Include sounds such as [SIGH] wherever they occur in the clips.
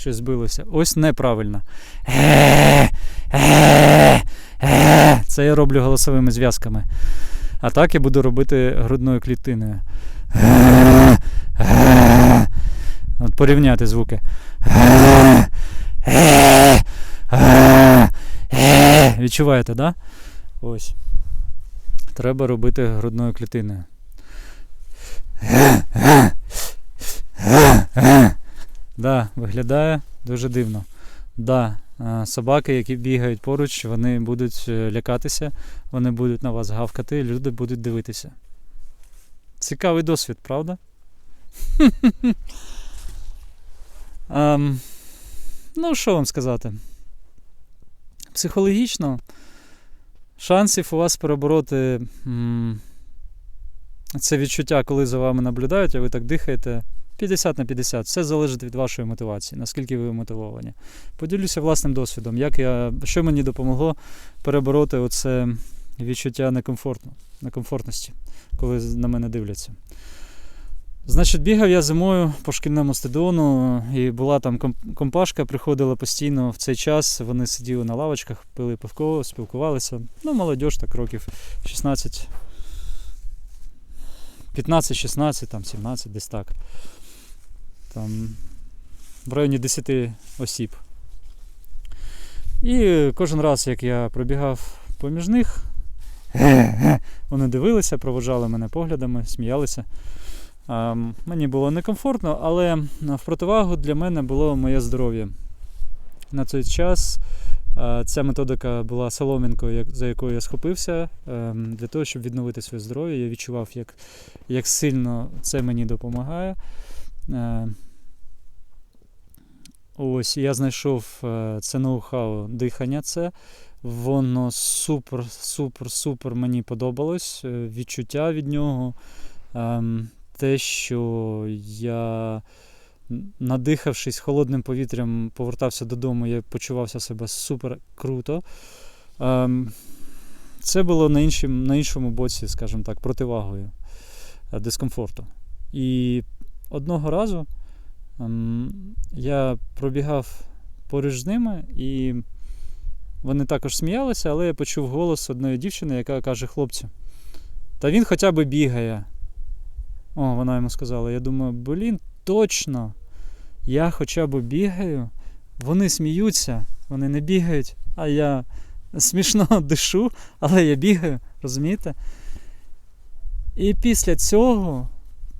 щось збилося. Ось неправильно. Е, е, е. Це я роблю голосовими зв'язками. А так я буду робити грудною клітиною. От порівняти звуки. Відчуваєте? Да? Ось. Треба робити грудною клітиною. Да, виглядає дуже дивно. Да, е, собаки, які бігають поруч, вони будуть е, лякатися, вони будуть на вас гавкати, і люди будуть дивитися. Цікавий досвід, правда? [LAUGHS] Ем, ну, що вам сказати? Психологічно шансів у вас перебороти м, це відчуття, коли за вами наблюдають, а ви так дихаєте. 50 на 50. Все залежить від вашої мотивації, наскільки ви мотивовані. Поділюся власним досвідом, як я, що мені допомогло перебороти оце відчуття некомфортно, некомфортності, коли на мене дивляться. Значить, бігав я зимою по шкільному стадіону, і була там компашка, приходила постійно в цей час. Вони сиділи на лавочках, пили пивко, спілкувалися. Ну, молодь, так років 16. 15, 16, там 17, десь так. Там в районі 10 осіб. І кожен раз, як я пробігав поміж них, [LAUGHS] вони дивилися, проводжали мене поглядами, сміялися. Мені було некомфортно, але в противагу для мене було моє здоров'я. На цей час ця методика була соломінкою, за якою я схопився, ем, для того, щоб відновити своє здоров'я. Я відчував, як як сильно це мені допомагає. Е, ось я знайшов е, це ноу-хау дихання. це. Воно супер, супер, супер мені подобалось. Е, відчуття від нього. Ем, те, що я, надихавшись холодним повітрям, повертався додому, я почувався себе супер круто. Ем, це було на іншому, на іншому боці, скажімо так, противагою дискомфорту. І одного разу ем, я пробігав поруч з ними, і вони також сміялися, але я почув голос одної дівчини, яка каже: хлопці, та він хоча б бігає. О, вона йому сказала. Я думаю, блін, точно. Я хоча б бігаю, вони сміються, вони не бігають, а я смішно [LAUGHS] дишу, але я бігаю, розумієте? І після цього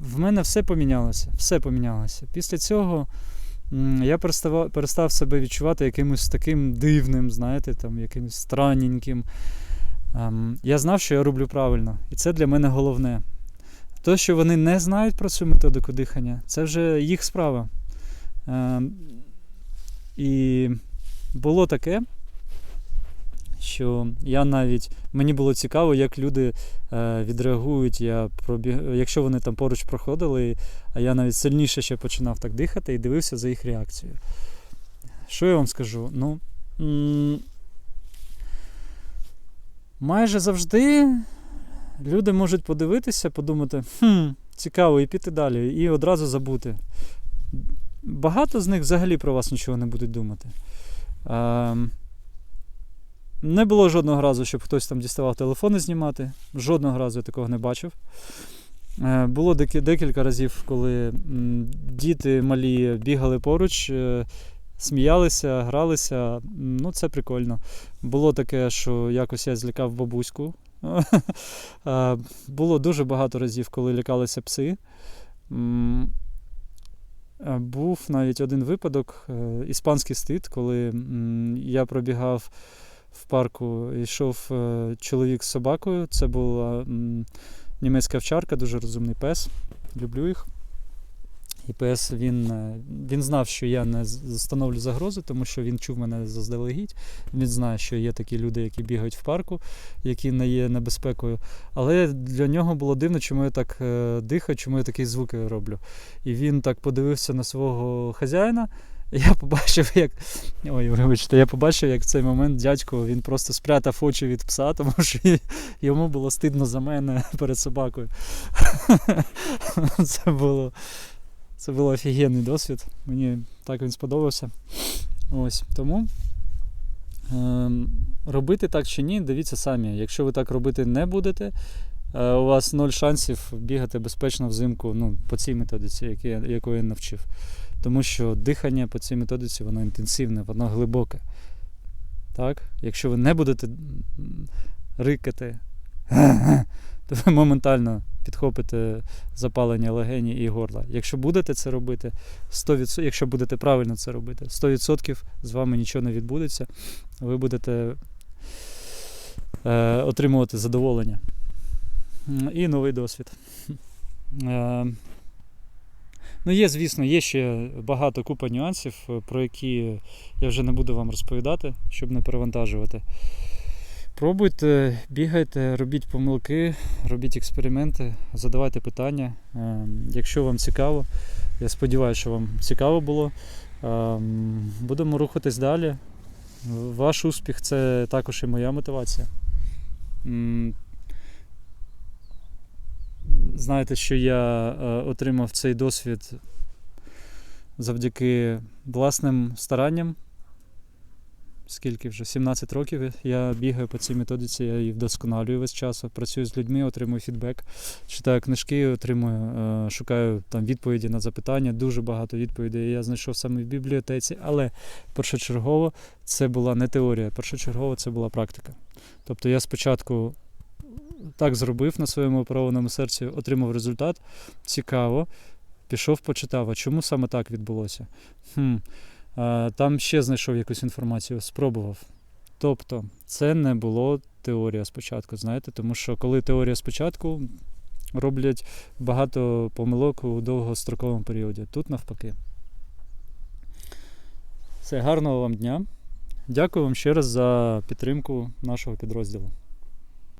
в мене все помінялося. Все помінялося. Після цього я перестав перестав себе відчувати якимось таким дивним, знаєте, там, якимось странненьким. Ем, я знав, що я роблю правильно. І це для мене головне. То, що вони не знають про цю методику дихання, це вже їх справа. Ем, і було таке що я навіть мені було цікаво, як люди е, відреагують, я пробіг... якщо вони там поруч проходили, а я навіть сильніше ще починав так дихати і дивився за їх реакцією. Що я вам скажу? Ну, м- майже завжди люди можуть подивитися, подумати, хм, цікаво, і піти далі, і одразу забути. Багато з них взагалі про вас нічого не будуть думати. Е, не було жодного разу, щоб хтось там діставав телефони знімати. Жодного разу я такого не бачив. Е, було декілька разів, коли діти малі бігали поруч, е, сміялися, гралися. Ну, це прикольно. Було таке, що якось я злякав бабуську. [LAUGHS] Е, було дуже багато разів, коли лякалися пси. Був навіть один випадок, іспанський стид, коли я пробігав в парку йшов е, чоловік з собакою. Це була німецька овчарка, дуже розумний пес. Люблю їх. І пес він е, він знав, що я не становлю загрози, тому що він чув мене заздалегідь. Він знає, що є такі люди, які бігають в парку, які не є небезпекою. Але для нього було дивно, чому я так е, дихаю, чому я такі звуки роблю. І він так подивився на свого хазяїна. Я побачив, як. Ой, вибачте, я побачив, як в цей момент дядько він просто спрятав очі від пса, тому що йому було стидно за мене перед собакою. Це було Це був офігенний досвід. Мені так він сподобався. Ось тому. Ем, робити так чи ні, дивіться самі. Якщо ви так робити не будете, е, у вас ноль шансів бігати безпечно взимку ну, по цій методиці, яку я навчив. Тому що дихання по цій методиці воно інтенсивне, воно глибоке. Так? Якщо ви не будете рикати, [LAUGHS] то ви моментально підхопите запалення легені і горла. Якщо будете це робити, 100%, якщо будете правильно це робити, 100% з вами нічого не відбудеться. Ви будете е, отримувати задоволення і новий досвід. [LAUGHS] Е, ну, є, звісно, є ще багато купа нюансів, е, про які я вже не буду вам розповідати, щоб не перевантажувати. Пробуйте, бігайте, робіть помилки, робіть експерименти, задавайте питання. Е, Якщо вам цікаво, я сподіваюся, що вам цікаво було. Ем, Будемо рухатись далі. Ваш успіх це також і моя мотивація. Знаєте, що я е, отримав цей досвід завдяки власним старанням. Скільки вже? 17 років я бігаю по цій методиці, я її вдосконалюю весь час, працюю з людьми, отримую фідбек, читаю книжки, отримую, е, шукаю там відповіді на запитання. Дуже багато відповідей я знайшов саме в бібліотеці, але першочергово це була не теорія, першочергово це була практика. Тобто я спочатку так зробив на своєму оперованому серці, отримав результат, цікаво, пішов, почитав, а чому саме так відбулося? Хм. Там ще знайшов якусь інформацію, спробував. Тобто, це не було теорія спочатку, знаєте, тому що коли теорія спочатку роблять багато помилок у довгостроковому періоді. Тут навпаки. Все, гарного вам дня. Дякую вам ще раз за підтримку нашого підрозділу.